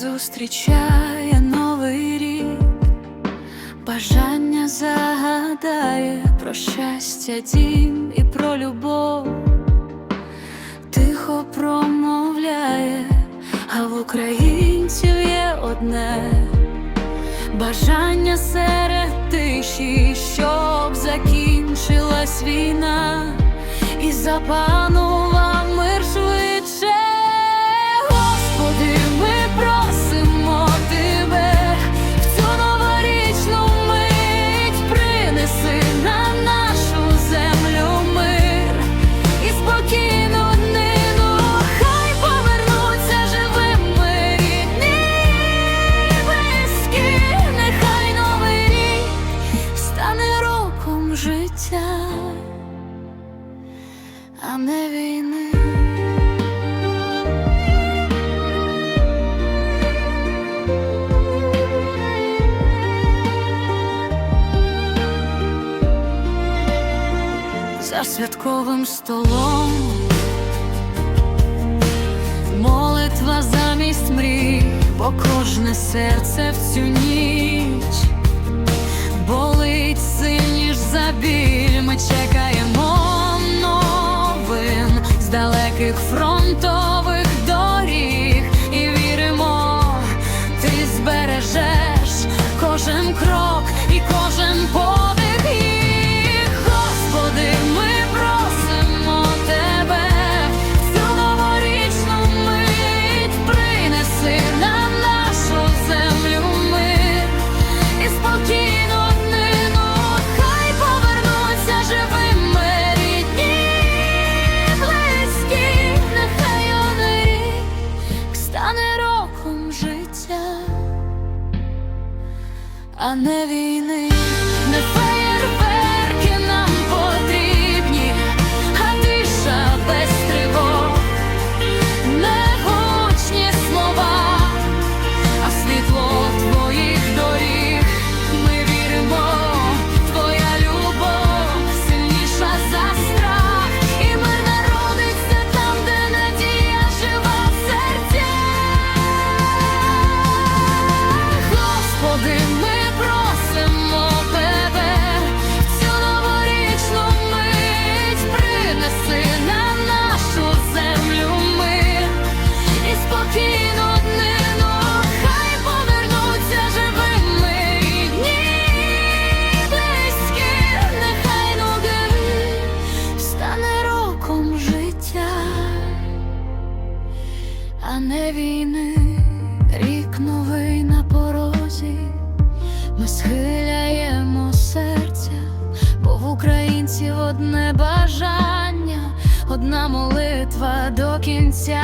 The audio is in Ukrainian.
зустрічає новий рік, бажання загадає про щастя, дім і про любов, тихо промовляє, а в українців є одне. Бажання серед тиші, щоб закінчилась війна. І запанував а не війни. За святковим столом молитва замість мрій, бо кожне серце в цю ніч болить сильніш за біль. Ми чекаємо новин з далеких фронтових а не війни, а не війни, рік новий на порозі. Ми схиляємо серця, бо в українців одне бажання, одна молитва до кінця.